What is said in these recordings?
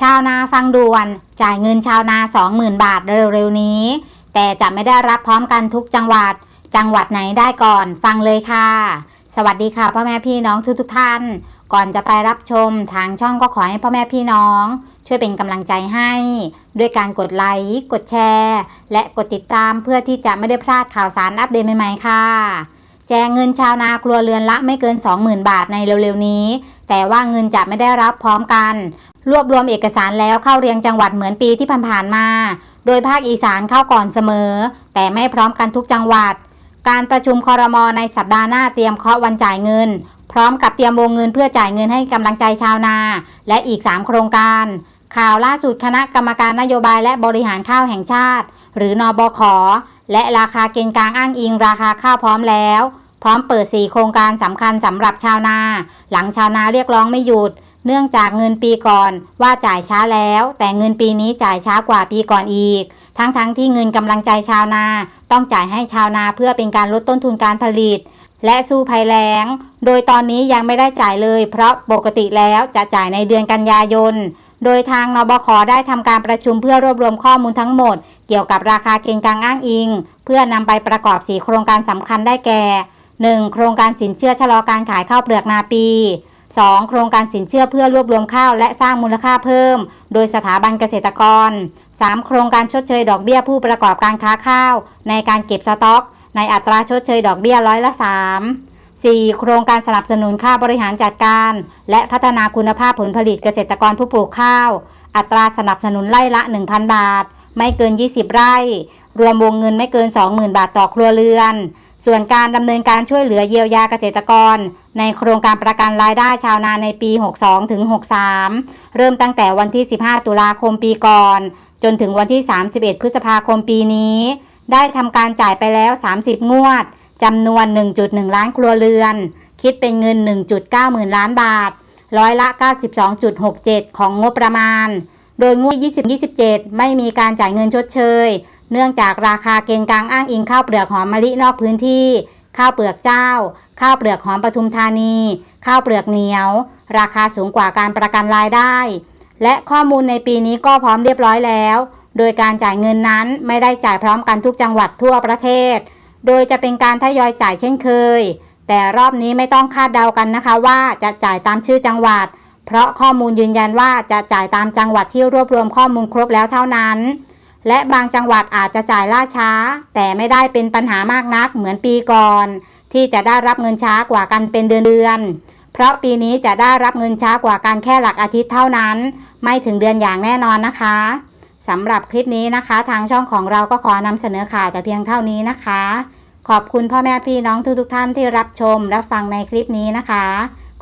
ชาวนาฟังด่วน จ่ายเงินชาวนา 20,000 บาทเร็วๆนี้ แต่จะไม่ได้รับพร้อมกันทุกจังหวัด จังหวัดไหนได้ก่อน ฟังเลยค่ะ สวัสดีค่ะพ่อแม่พี่น้องทุกๆท่าน ก่อนจะไปรับชมทางช่องก็ขอให้พ่อแม่พี่น้อง ช่วยเป็นกำลังใจให้ ด้วยการกดไลค์กดแชร์ และกดติดตามเพื่อที่จะไม่ได้พลาดข่าวสารอัปเดตใหม่ๆค่ะแจกเงินชาวนาครัวเรือนละไม่เกิน 20,000 บาทในเร็วๆนี้ แต่ว่าเงินจะไม่ได้รับพร้อมกัน รวบรวมเอกสารแล้วเข้าเรียงจังหวัดเหมือนปีที่ผ่านๆมา โดยภาคอีสานเข้าก่อนเสมอ แต่ไม่พร้อมกันทุกจังหวัด การประชุมคอรมอในสัปดาห์หน้าเตรียมเคาะวันจ่ายเงิน พร้อมกับเตรียมวงเงินเพื่อจ่ายเงินให้กำลังใจชาวนา และอีก 3 โครงการ ข่าวล่าสุดคณะกรรมการนโยบายและบริหารข้าวแห่งชาติ หรือนอบขและราคาเกณฑ์กลางอ้างอิงราคาข้าวพร้อมแล้ว พร้อมเปิด 4 โครงการสำคัญสำหรับชาวนา หลังชาวนาเรียกร้องไม่หยุด เนื่องจากเงินปีก่อนว่าจ่ายช้าแล้ว แต่เงินปีนี้จ่ายช้ากว่าปีก่อนอีก ทั้งๆทที่เงินกำลังใจชาวนา ต้องจ่ายให้ชาวนาเพื่อเป็นการลดต้นทุนการผลิต และสู้ภัยแล้ง โดยตอนนี้ยังไม่ได้จ่ายเลย เพราะปกติแล้วจะจ่ายในเดือนกันยายนโดยทางนบคได้ทำการประชุมเพื่อรวบรวมข้อมูลทั้งหมด เกี่ยวกับราคาเกณฑ์กลางอ้างอิง เพื่อนำไปประกอบ 4 โครงการสำคัญได้แก่ 1. โครงการสินเชื่อชะลอการขายข้าวเปลือกนาปี 2. โครงการสินเชื่อเพื่อรวบรวมข้าวและสร้างมูลค่าเพิ่ม โดยสถาบันเกษตรกร 3. โครงการชดเชยดอกเบี้ยผู้ประกอบการค้าข้าว ในการเก็บสต็อก ในอัตราชดเชยดอกเบี้ยร้อยละ 3 4. โครงการสนับสนุนค่าบริหารจัดการ และพัฒนาคุณภาพผลผลิตเกษตรกรผู้ปลูกข้าว อัตราสนับสนุนไร่ละ 1,000 บาท ไม่เกิน 20 ไร่ รวมวงเงินไม่เกิน 20,000 บาทต่อครัวเรือน ส่วนการดำเนินการช่วยเหลือเยียวยาเกษตรกร ในโครงการประกันรายได้ชาวนาในปี 62ถึง63 เริ่มตั้งแต่วันที่ 15 ตุลาคมปีก่อน จนถึงวันที่ 31 พฤษภาคมปีนี้ ได้ทำการจ่ายไปแล้ว 30 งวดจำนวน 1.1 ล้านครัวเรือน คิดเป็นเงิน 1.9 หมื่นล้านบาท ร้อยละ 92.67 ของงบประมาณ โดยงวด 2027 ไม่มีการจ่ายเงินชดเชย เนื่องจากราคาเกณฑ์กลางอ้างอิงข้าวเปลือกหอมมะลินอกพื้นที่ ข้าวเปลือกเจ้า ข้าวเปลือกหอมปทุมธานี ข้าวเปลือกเหนียว ราคาสูงกว่าการประกันรายได้ และข้อมูลในปีนี้ก็พร้อมเรียบร้อยแล้ว โดยการจ่ายเงินนั้นไม่ได้จ่ายพร้อมกันทุกจังหวัดทั่วประเทศ โดยจะเป็นการทยอยจ่ายเช่นเคย แต่รอบนี้ไม่ต้องคาดเดากันนะคะว่าจะจ่ายตามชื่อจังหวัด เพราะข้อมูลยืนยันว่าจะจ่ายตามจังหวัดที่รวบรวมข้อมูลครบแล้วเท่านั้น และบางจังหวัดอาจจะจ่ายล่าช้า แต่ไม่ได้เป็นปัญหามากนักเหมือนปีก่อน ที่จะได้รับเงินช้ากว่ากันเป็นเดือนๆเพราะปีนี้จะได้รับเงินช้ากว่ากันแค่หลักอาทิตย์เท่านั้น ไม่ถึงเดือนอย่างแน่นอนนะคะสำหรับคลิปนี้นะคะ ทางช่องของเราก็ขอนำเสนอข่าวแต่เพียงเท่านี้นะคะ ขอบคุณพ่อแม่พี่น้องทุกๆท่านที่รับชมและฟังในคลิปนี้นะคะ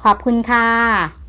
ขอบคุณค่ะ